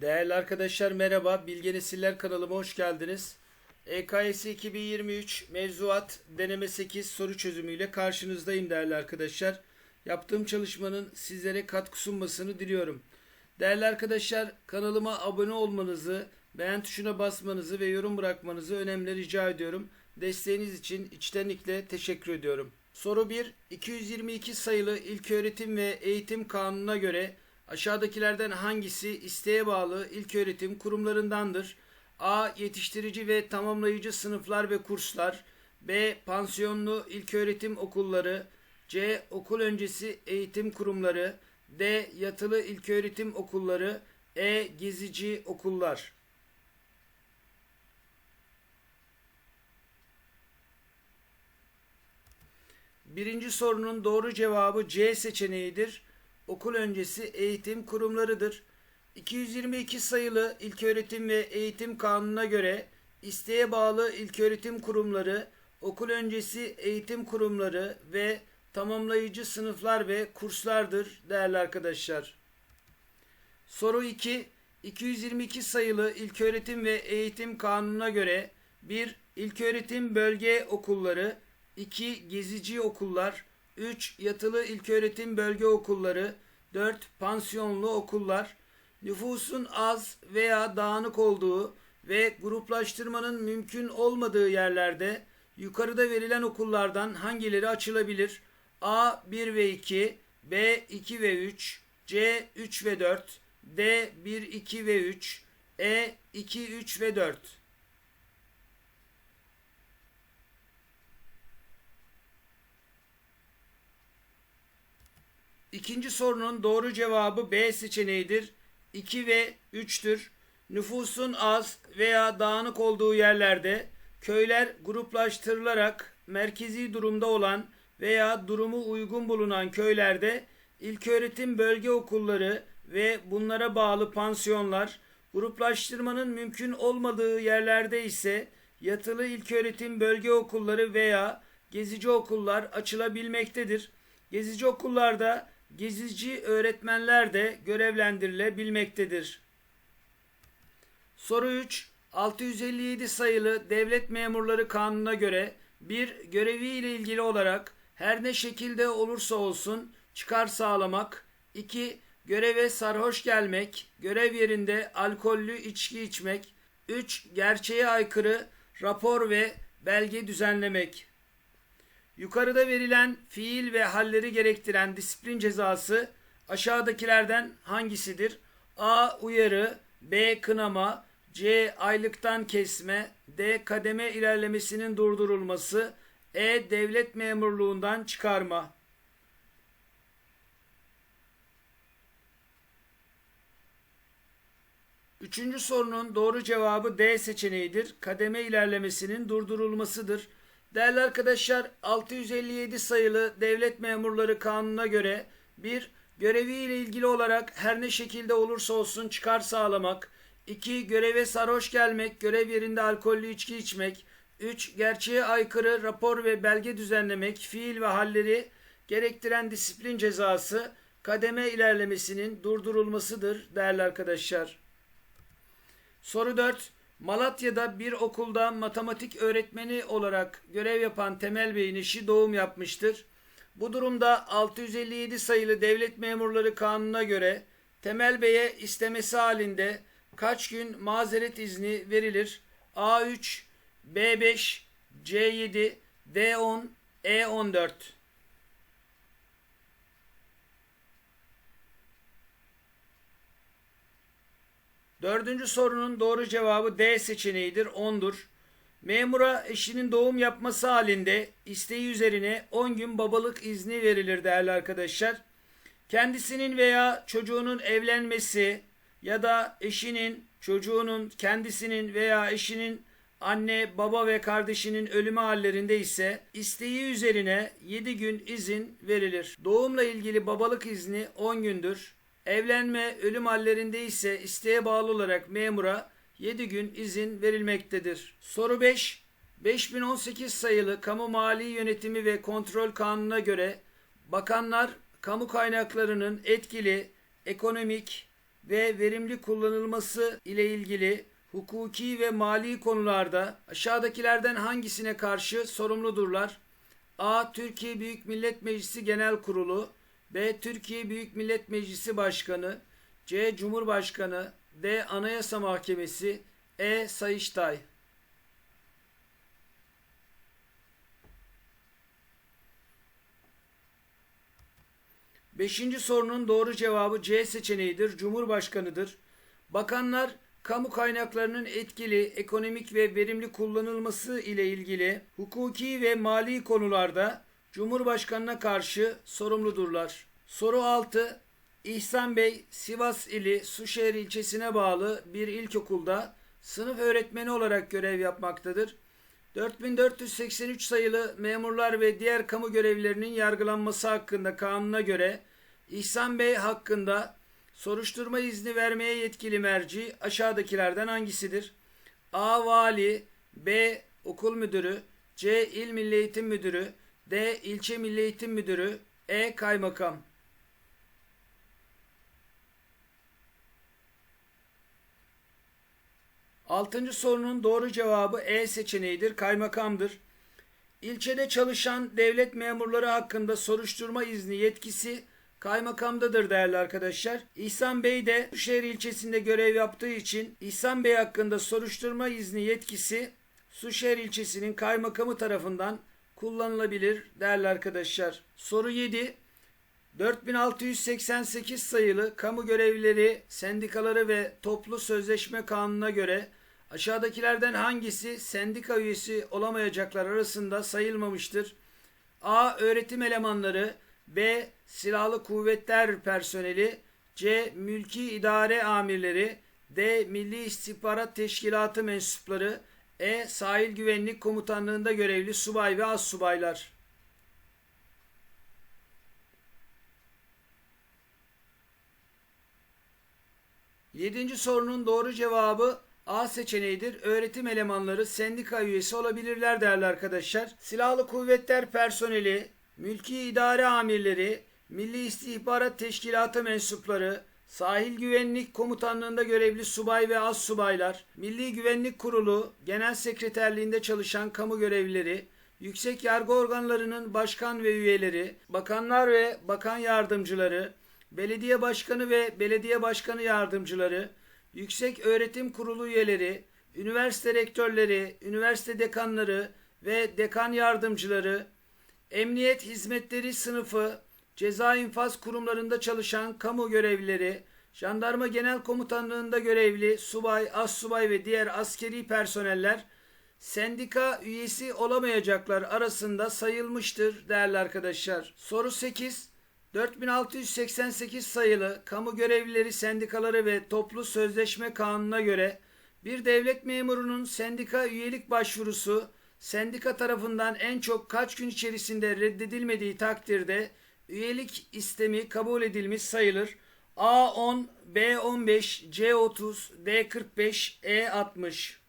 Değerli arkadaşlar merhaba. Bilge Nesiller kanalıma hoş geldiniz. EKS 2023 mevzuat deneme 8 soru çözümüyle karşınızdayım değerli arkadaşlar. Yaptığım çalışmanın sizlere katkı sunmasını diliyorum. Değerli arkadaşlar kanalıma abone olmanızı, beğen tuşuna basmanızı ve yorum bırakmanızı önemli rica ediyorum. Desteğiniz için içtenlikle teşekkür ediyorum. Soru 1. 222 sayılı İlköğretim ve Eğitim Kanunu'na göre aşağıdakilerden hangisi isteğe bağlı ilköğretim kurumlarındandır? A. Yetiştirici ve tamamlayıcı sınıflar ve kurslar. B. Pansiyonlu ilköğretim okulları. C. Okul öncesi eğitim kurumları. D. Yatılı ilköğretim okulları. E. Gezici okullar. Birinci sorunun doğru cevabı C seçeneğidir. Okul öncesi eğitim kurumlarıdır. 222 sayılı İlköğretim ve Eğitim Kanunu'na göre isteğe bağlı ilköğretim kurumları, okul öncesi eğitim kurumları ve tamamlayıcı sınıflar ve kurslardır değerli arkadaşlar. Soru 2. 222 sayılı İlköğretim ve Eğitim Kanunu'na göre 1. İlköğretim bölge okulları 2. Gezici okullar 3. Yatılı ilköğretim bölge okulları 4. Pansiyonlu okullar Nüfusun az veya dağınık olduğu ve gruplaştırmanın mümkün olmadığı yerlerde yukarıda verilen okullardan hangileri açılabilir? A 1 ve 2, B 2 ve 3, C 3 ve 4, D 1 2 ve 3, E 2 3 ve 4. İkinci sorunun doğru cevabı B seçeneğidir. 2 ve 3'tür. Nüfusun az veya dağınık olduğu yerlerde köyler gruplaştırılarak merkezi durumda olan veya durumu uygun bulunan köylerde ilköğretim bölge okulları ve bunlara bağlı pansiyonlar, gruplaştırmanın mümkün olmadığı yerlerde ise yatılı ilköğretim bölge okulları veya gezici okullar açılabilmektedir. Gezici okullarda gezici öğretmenler de görevlendirilebilmektedir. Soru 3. 657 sayılı Devlet Memurları Kanunu'na göre bir görevi ile ilgili olarak her ne şekilde olursa olsun çıkar sağlamak, 2. Göreve sarhoş gelmek, görev yerinde alkollü içki içmek, 3. Gerçeğe aykırı rapor ve belge düzenlemek. Yukarıda verilen fiil ve halleri gerektiren disiplin cezası aşağıdakilerden hangisidir? A. Uyarı B. Kınama C. Aylıktan kesme D. Kademe ilerlemesinin durdurulması E. Devlet memurluğundan çıkarma Üçüncü sorunun doğru cevabı D seçeneğidir. Kademe ilerlemesinin durdurulmasıdır. Değerli arkadaşlar 657 sayılı Devlet Memurları Kanunu'na göre bir göreviyle ilgili olarak her ne şekilde olursa olsun çıkar sağlamak, 2. Göreve sarhoş gelmek, görev yerinde alkollü içki içmek, 3. Gerçeğe aykırı rapor ve belge düzenlemek, fiil ve halleri gerektiren disiplin cezası kademe ilerlemesinin durdurulmasıdır değerli arkadaşlar. Soru 4. Malatya'da bir okulda matematik öğretmeni olarak görev yapan Temel Bey'in eşi doğum yapmıştır. Bu durumda 657 sayılı Devlet Memurları Kanunu'na göre Temel Bey'e istemesi halinde kaç gün mazeret izni verilir? A3, B5, C7, D10, E14. Dördüncü sorunun doğru cevabı D seçeneğidir. 10'dur. Memura eşinin doğum yapması halinde isteği üzerine 10 gün babalık izni verilir değerli arkadaşlar. Kendisinin veya çocuğunun evlenmesi ya da eşinin, çocuğunun, kendisinin veya eşinin anne, baba ve kardeşinin ölümü hallerinde ise isteği üzerine 7 gün izin verilir. Doğumla ilgili babalık izni 10 gündür. Evlenme, ölüm hallerinde ise isteğe bağlı olarak memura 7 gün izin verilmektedir. Soru 5. 5018 sayılı Kamu Mali Yönetimi ve Kontrol Kanunu'na göre bakanlar kamu kaynaklarının etkili, ekonomik, ve verimli kullanılması ile ilgili hukuki ve mali konularda aşağıdakilerden hangisine karşı sorumludurlar? A. Türkiye Büyük Millet Meclisi Genel Kurulu B. Türkiye Büyük Millet Meclisi Başkanı C. Cumhurbaşkanı D. Anayasa Mahkemesi E. Sayıştay Beşinci sorunun doğru cevabı C seçeneğidir. Cumhurbaşkanıdır. Bakanlar kamu kaynaklarının etkili, ekonomik ve verimli kullanılması ile ilgili hukuki ve mali konularda Cumhurbaşkanına karşı sorumludurlar. Soru 6. İhsan Bey, Sivas ili Suşehir ilçesine bağlı bir ilkokulda sınıf öğretmeni olarak görev yapmaktadır. 4483 sayılı memurlar ve diğer kamu görevlilerinin yargılanması hakkında kanuna göre İhsan Bey hakkında soruşturma izni vermeye yetkili merci aşağıdakilerden hangisidir? A. Vali B. Okul Müdürü C. İl Milli Eğitim Müdürü D. İlçe Milli Eğitim Müdürü E. Kaymakam Altıncı sorunun doğru cevabı E seçeneğidir. Kaymakamdır. İlçede çalışan devlet memurları hakkında soruşturma izni yetkisi kaymakamdadır değerli arkadaşlar. İhsan Bey de Suşehir ilçesinde görev yaptığı için İhsan Bey hakkında soruşturma izni yetkisi Suşehir ilçesinin kaymakamı tarafından kullanılabilir değerli arkadaşlar. Soru 7. 4688 sayılı kamu görevlileri, sendikaları ve toplu sözleşme kanununa göre aşağıdakilerden hangisi sendika üyesi olamayacaklar arasında sayılmamıştır? A. Öğretim elemanları B. Silahlı kuvvetler personeli C. Mülki idare amirleri D. Milli İstihbarat Teşkilatı mensupları E. Sahil Güvenlik Komutanlığında görevli subay ve az subaylar. Yedinci sorunun doğru cevabı A seçeneğidir. Öğretim elemanları sendika üyesi olabilirler değerli arkadaşlar. Silahlı kuvvetler personeli, mülki idare amirleri, Milli İstihbarat Teşkilatı mensupları, Sahil Güvenlik Komutanlığında görevli subay ve az subaylar, Milli Güvenlik Kurulu Genel Sekreterliğinde çalışan kamu görevlileri, yüksek yargı organlarının başkan ve üyeleri, bakanlar ve bakan yardımcıları, belediye başkanı ve belediye başkanı yardımcıları, yüksek öğretim kurulu üyeleri, üniversite rektörleri, üniversite dekanları ve dekan yardımcıları, emniyet hizmetleri sınıfı, ceza infaz kurumlarında çalışan kamu görevlileri, jandarma genel komutanlığında görevli subay, as subay ve diğer askeri personeller sendika üyesi olamayacaklar arasında sayılmıştır değerli arkadaşlar. Soru 8. 4688 sayılı kamu görevlileri sendikaları ve toplu sözleşme kanununa göre bir devlet memurunun sendika üyelik başvurusu sendika tarafından en çok kaç gün içerisinde reddedilmediği takdirde üyelik istemi kabul edilmiş sayılır. A10, B15, C30, D45, E60.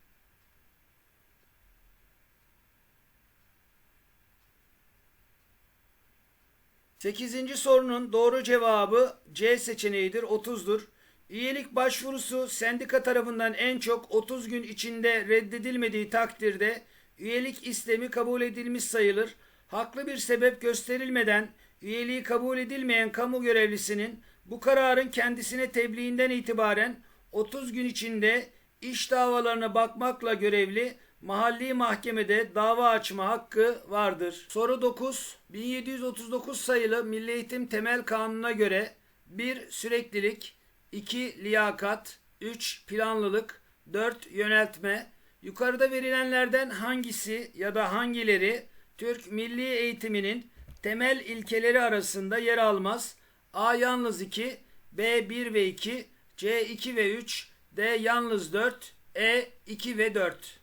Sekizinci sorunun doğru cevabı C seçeneğidir. 30'dur. Üyelik başvurusu sendika tarafından en çok 30 gün içinde reddedilmediği takdirde üyelik istemi kabul edilmiş sayılır. Haklı bir sebep gösterilmeden üyeliği kabul edilmeyen kamu görevlisinin bu kararın kendisine tebliğinden itibaren 30 gün içinde iş davalarına bakmakla görevli mahalli mahkemede dava açma hakkı vardır. Soru 9. 1739 sayılı Milli Eğitim Temel Kanunu'na göre 1. Süreklilik 2. Liyakat 3. Planlılık 4. Yöneltme Yukarıda verilenlerden hangisi ya da hangileri Türk milli eğitiminin temel ilkeleri arasında yer almaz? A yalnız 2, B 1 ve 2, C 2 ve 3, D yalnız 4, E 2 ve 4.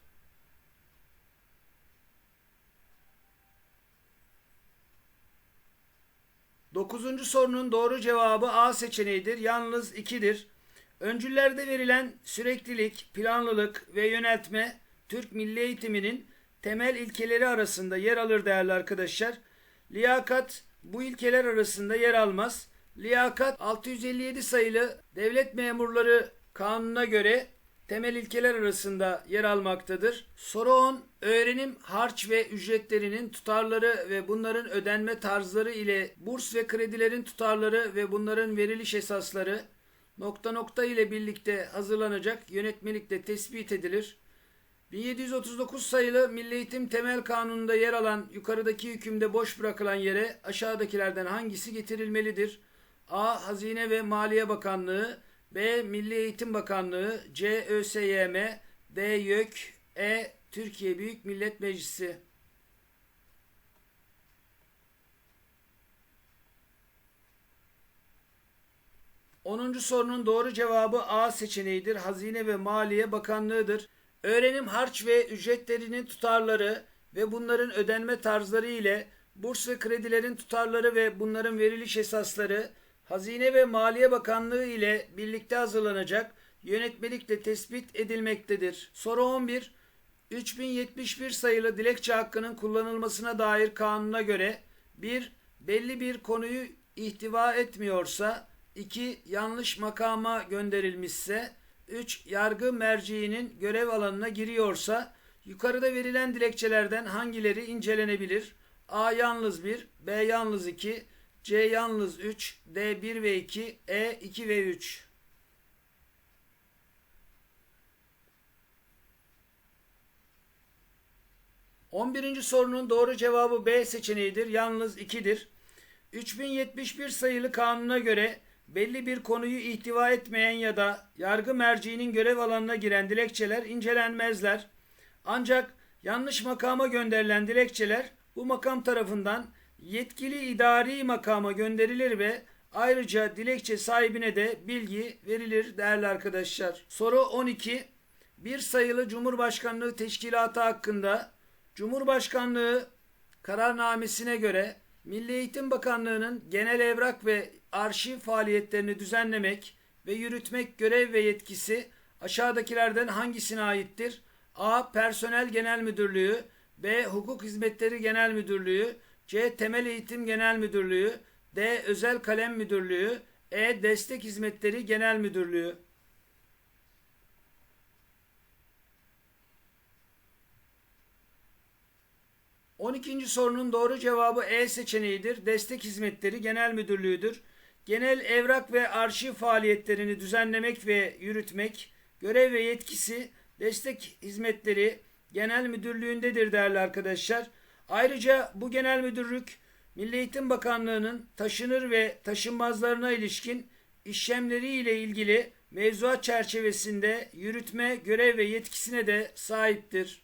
Dokuzuncu sorunun doğru cevabı A seçeneğidir. Yalnız 2'dir. Öncüllerde verilen süreklilik, planlılık ve yöneltme Türk milli eğitiminin temel ilkeleri arasında yer alır değerli arkadaşlar. Liyakat bu ilkeler arasında yer almaz. Liyakat 657 sayılı devlet memurları kanununa göre temel ilkeler arasında yer almaktadır. Soru 10. Öğrenim harç ve ücretlerinin tutarları ve bunların ödenme tarzları ile burs ve kredilerin tutarları ve bunların veriliş esasları nokta nokta ile birlikte hazırlanacak yönetmelikle tespit edilir. 1739 sayılı Milli Eğitim Temel Kanunu'nda yer alan yukarıdaki hükümde boş bırakılan yere aşağıdakilerden hangisi getirilmelidir? A. Hazine ve Maliye Bakanlığı B. Milli Eğitim Bakanlığı C. ÖSYM D. YÖK E. Türkiye Büyük Millet Meclisi Onuncu sorunun doğru cevabı A seçeneğidir. Hazine ve Maliye Bakanlığı'dır. Öğrenim harç ve ücretlerinin tutarları ve bunların ödenme tarzları ile burs ve kredilerin tutarları ve bunların veriliş esasları Hazine ve Maliye Bakanlığı ile birlikte hazırlanacak yönetmelikle tespit edilmektedir. Soru 11. 3071 sayılı dilekçe hakkının kullanılmasına dair kanuna göre 1. Belli bir konuyu ihtiva etmiyorsa 2. Yanlış makama gönderilmişse 3. Yargı merciğinin görev alanına giriyorsa yukarıda verilen dilekçelerden hangileri incelenebilir? A yalnız 1, B yalnız 2, C yalnız 3, D 1 ve 2, E 2 ve 3. On birinci sorunun doğru cevabı B seçeneğidir. Yalnız 2'dir. 3071 sayılı kanuna göre belli bir konuyu ihtiva etmeyen ya da yargı merciğinin görev alanına giren dilekçeler incelenmezler. Ancak yanlış makama gönderilen dilekçeler bu makam tarafından yetkili idari makama gönderilir ve ayrıca dilekçe sahibine de bilgi verilir değerli arkadaşlar. Soru 12. Bir sayılı Cumhurbaşkanlığı teşkilatı hakkında Cumhurbaşkanlığı kararnamesine göre Milli Eğitim Bakanlığı'nın genel evrak ve arşiv faaliyetlerini düzenlemek ve yürütmek görev ve yetkisi aşağıdakilerden hangisine aittir? A. Personel Genel Müdürlüğü B. Hukuk Hizmetleri Genel Müdürlüğü C. Temel Eğitim Genel Müdürlüğü D. Özel Kalem Müdürlüğü E. Destek Hizmetleri Genel Müdürlüğü 12. sorunun doğru cevabı E seçeneğidir. Destek Hizmetleri Genel Müdürlüğü'dür. Genel evrak ve arşiv faaliyetlerini düzenlemek ve yürütmek, görev ve yetkisi Destek Hizmetleri Genel Müdürlüğü'ndedir değerli arkadaşlar. Ayrıca bu genel müdürlük Milli Eğitim Bakanlığı'nın taşınır ve taşınmazlarına ilişkin işlemleri ile ilgili mevzuat çerçevesinde yürütme, görev ve yetkisine de sahiptir.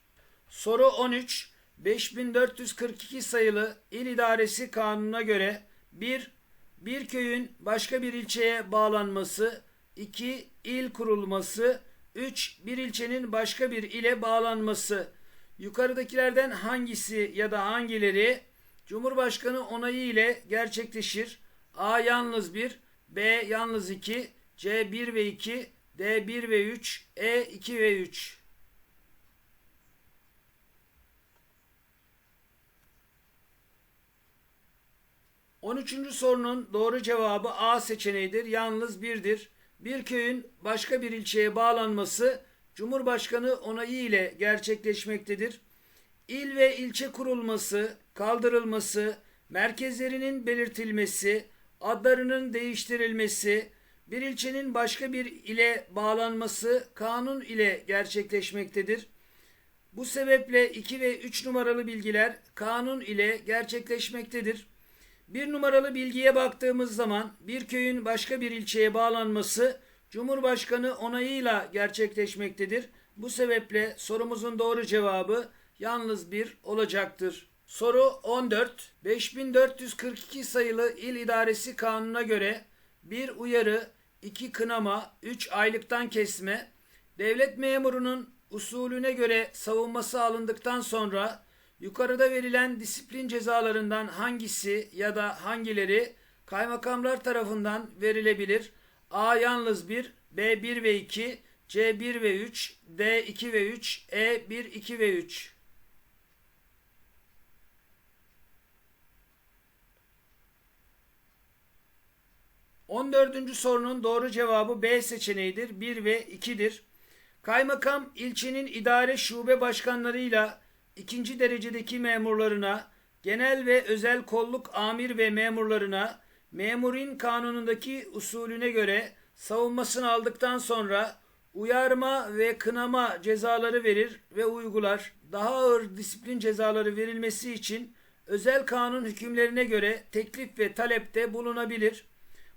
Soru 13. 5442 sayılı İl İdaresi Kanunu'na göre 1. Bir köyün başka bir ilçeye bağlanması 2. il kurulması 3. Bir ilçenin başka bir ile bağlanması Yukarıdakilerden hangisi ya da hangileri Cumhurbaşkanı onayı ile gerçekleşir? A yalnız 1, B yalnız 2, C 1 ve 2, D 1 ve 3, E 2 ve 3. On üçüncü sorunun doğru cevabı A seçeneğidir. Yalnız birdir. Bir köyün başka bir ilçeye bağlanması Cumhurbaşkanı onayı ile gerçekleşmektedir. İl ve ilçe kurulması, kaldırılması, merkezlerinin belirtilmesi, adlarının değiştirilmesi, bir ilçenin başka bir ile bağlanması kanun ile gerçekleşmektedir. Bu sebeple 2 ve 3 numaralı bilgiler kanun ile gerçekleşmektedir. Bir numaralı bilgiye baktığımız zaman bir köyün başka bir ilçeye bağlanması Cumhurbaşkanı onayıyla gerçekleşmektedir. Bu sebeple sorumuzun doğru cevabı yalnız bir olacaktır. Soru 14. 5442 sayılı İl İdaresi Kanunu'na göre bir uyarı, iki kınama, üç aylıktan kesme, devlet memurunun usulüne göre savunması alındıktan sonra yukarıda verilen disiplin cezalarından hangisi ya da hangileri kaymakamlar tarafından verilebilir? A yalnız 1, B 1 ve 2, C 1 ve 3, D 2 ve 3, E 1, 2 ve 3. 14. sorunun doğru cevabı B seçeneğidir. 1 ve 2'dir. Kaymakam ilçenin idare şube başkanlarıyla ikinci derecedeki memurlarına, genel ve özel kolluk amir ve memurlarına memurin kanunundaki usulüne göre savunmasını aldıktan sonra uyarma ve kınama cezaları verir ve uygular. Daha ağır disiplin cezaları verilmesi için özel kanun hükümlerine göre teklif ve talepte bulunabilir.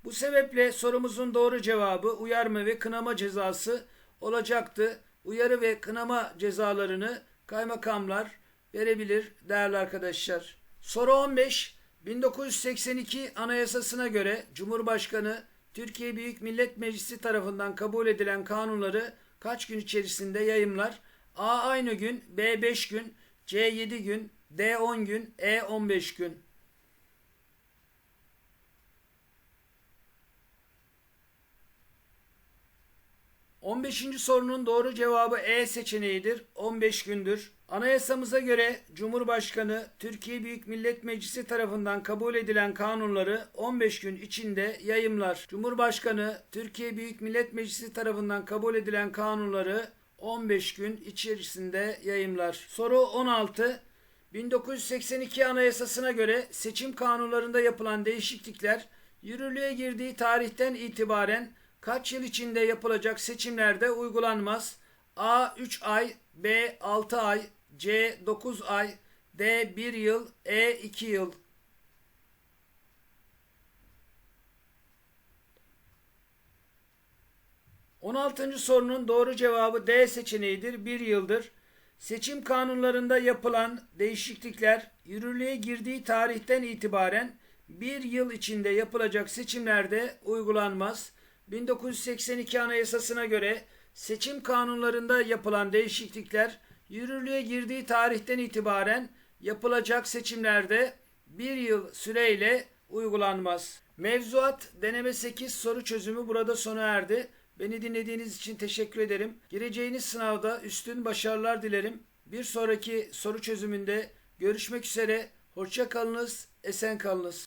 Bu sebeple sorumuzun doğru cevabı uyarma ve kınama cezası olacaktı. Uyarı ve kınama cezalarını kaymakamlar verebilir değerli arkadaşlar. Soru 15. 1982 Anayasasına göre Cumhurbaşkanı Türkiye Büyük Millet Meclisi tarafından kabul edilen kanunları kaç gün içerisinde yayımlar? A aynı gün, B 5 gün, C 7 gün, D 10 gün, E 15 gün. On beşinci sorunun doğru cevabı E seçeneğidir. 15 gündür. Anayasamıza göre Cumhurbaşkanı Türkiye Büyük Millet Meclisi tarafından kabul edilen kanunları 15 gün içinde yayımlar. Cumhurbaşkanı Türkiye Büyük Millet Meclisi tarafından kabul edilen kanunları 15 gün içerisinde yayımlar. Soru 16. 1982 Anayasasına göre seçim kanunlarında yapılan değişiklikler yürürlüğe girdiği tarihten itibaren kaç yıl içinde yapılacak seçimlerde uygulanmaz? A 3 ay, B 6 ay, C 9 ay, D 1 yıl, E 2 yıl. On altıncı sorunun doğru cevabı D seçeneğidir. Bir yıldır. Seçim kanunlarında yapılan değişiklikler yürürlüğe girdiği tarihten itibaren bir yıl içinde yapılacak seçimlerde uygulanmaz. 1982 Anayasasına göre seçim kanunlarında yapılan değişiklikler yürürlüğe girdiği tarihten itibaren yapılacak seçimlerde bir yıl süreyle uygulanmaz. Mevzuat deneme 8 soru çözümü burada sona erdi. Beni dinlediğiniz için teşekkür ederim. Gireceğiniz sınavda üstün başarılar dilerim. Bir sonraki soru çözümünde görüşmek üzere. Hoşça kalınız, esen kalınız.